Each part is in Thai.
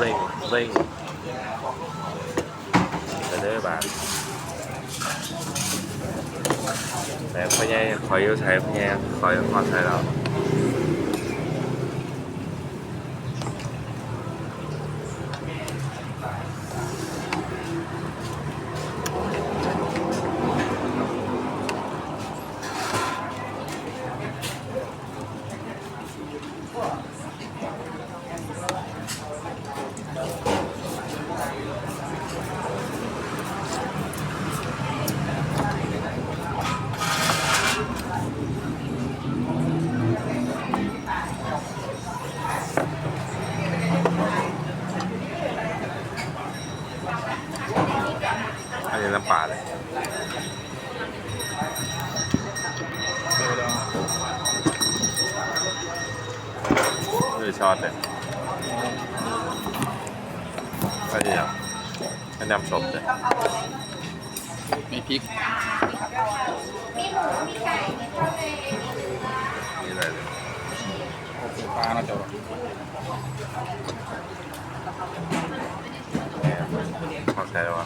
เร่งเร่งไปเด้อบาทแต่พ่อใหญ่คอยอยู่ใช้พ่อใหญ่คอยคอยใช้เรา อันนี้น้ำปลาเลย นี่ ช้อนเลยอันนี้อะอันนี้น้ำส้มเลยมีพริกนี่อะไรเลยโอ้โหปลาน่าจะเนี่ยขอใช้แล้วว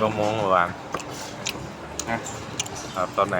กัดมะม่วงเมื่อวานฮะครับต้นไหน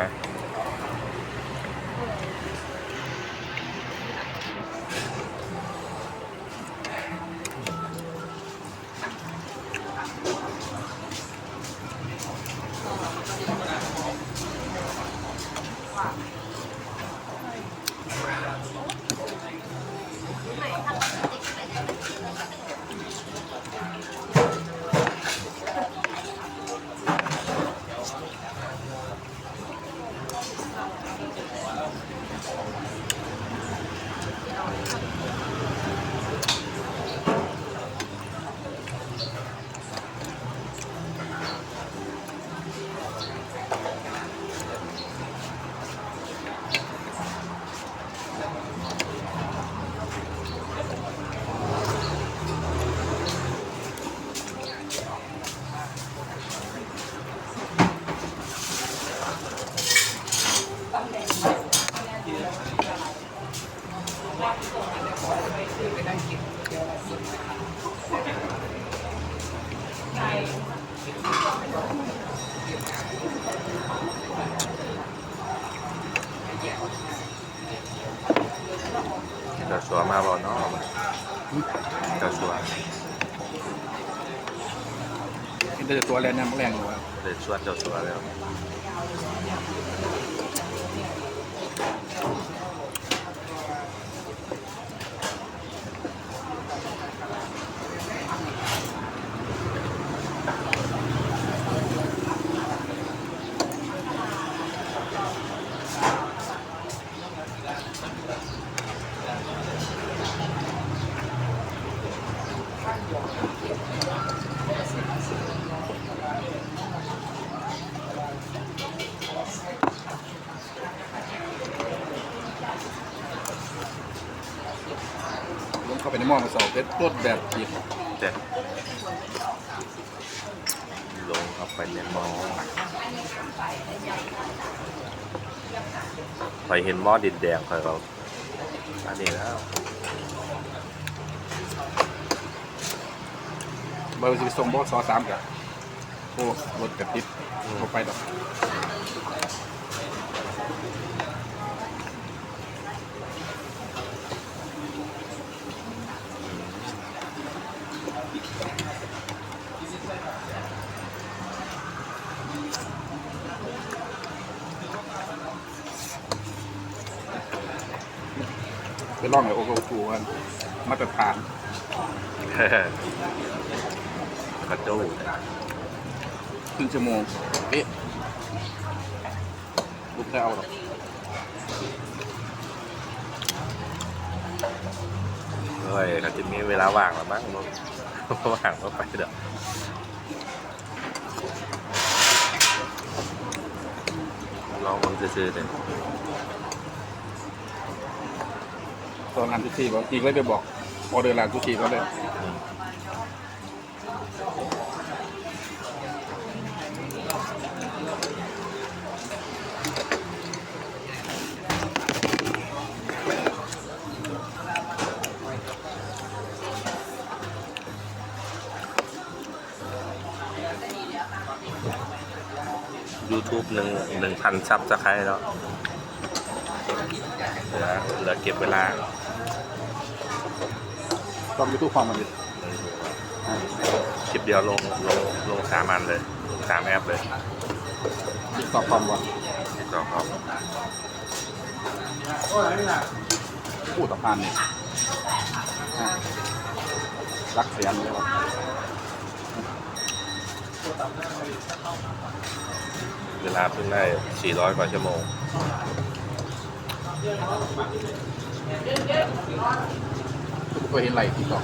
เจ้าชัวมาบอเนาะเจ้าชัวกินแต่ตัวแรงน้ำแรงอยู่อะเดี๋ยวชวนเจ้าชัวแล้ว ลงเข้าไปในหม้อมาสอบเป็นรสแบบจีบเด็ดลงเข้าไปในหม้อคอยเห็นหม้อดินแดงคอยเราอันนี้แล้ว บอร์สิบสองบอสซอสามกับโอ้รสแบบติดเข้าไปดอกไปล่องเลยโอโหกูกันมาตรฐาน กระจู้ครึ่งชั่วโมงเอ๊ะลูกแค่เอาหรอกเฮ้ยเขาจะมีเวลาว่างหรือมั้งว่างก็ไปเด้อรลองมึงซื้อๆเลยตอนร้านซูชิบอกอีกเลยไปบอกออเดอร์ร้านซูชิเขาเลย YouTube หนึ่งหนึ่งพันซับสไครต์แล้วเหลือเหลือเก็บเวลาตอนยูทูบความมันดิคลิปเดียวลงลงลงสามอันเลยลงสามแอปเลยติ๊กต็อกความวะก็ครับพูดต่อพานเนี่ยอะรักเสียนเลยวะ เวลาเพิ่งได้ 400 กว่าชั่วโมง ทุกคนเคยเห็นไหลติ๊กต็อก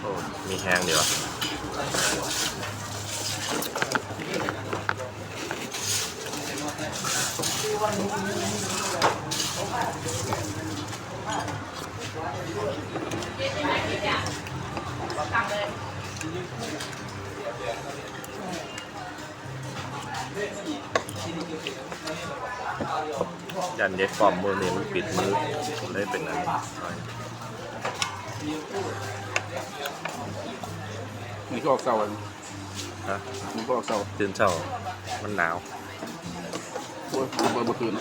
โอ้มีแห้งเดียว ยันเย็ดฟอร์มมือนี่มันปิดมือเลยเป็นอันนี้นี่ก็ออกเศร้าอัน ฮะนี่ก็ออกเศร้าตื่นเช้ามันหนาวโอ้ยเบอร์เมื่อคืน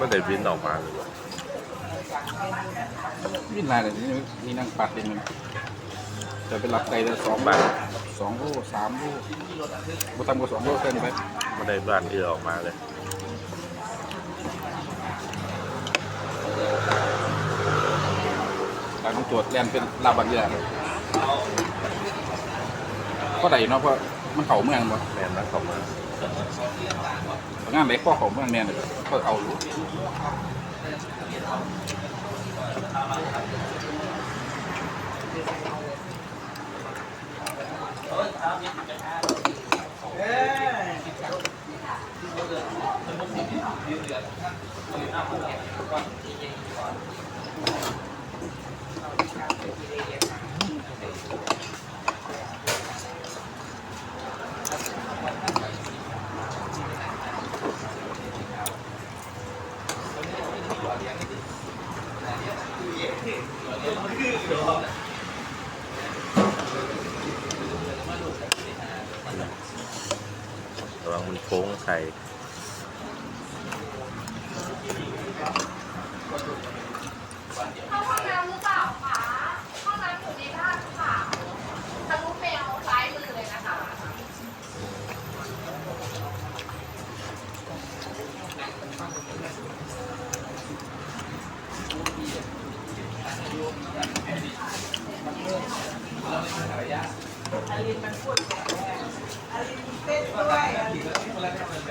มันได้วินออกมาเลยวะวิ่งลายเลยนี่นี่นั่งปัดเองเลย จะเป็นหลักใจเลยสองบาทสองโลสามโลบุตรก็สองโลแค่นี้ไปมันได้บ้านเอือออกมาเลยการต้องตรวจแลนเป็นลาบันเรือก็ได้เนาะเพราะมันเข่าเมืองบ่แม่นนะขอบมางานเล็กก็เข่าเมืองแน่เลยก็เอาอ เออ ใส่เข้าห้องน้ำหรือเปล่าคะห้องน้ำอยู่ในด้านค่ะทะลุแมวซ้ายมือเลยนะคะ อันนี้มันพูด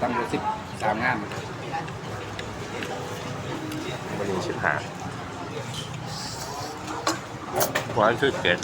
ตั้งอยู่สิบสามงานวันนี้สิบห้าวันที่เจ็ด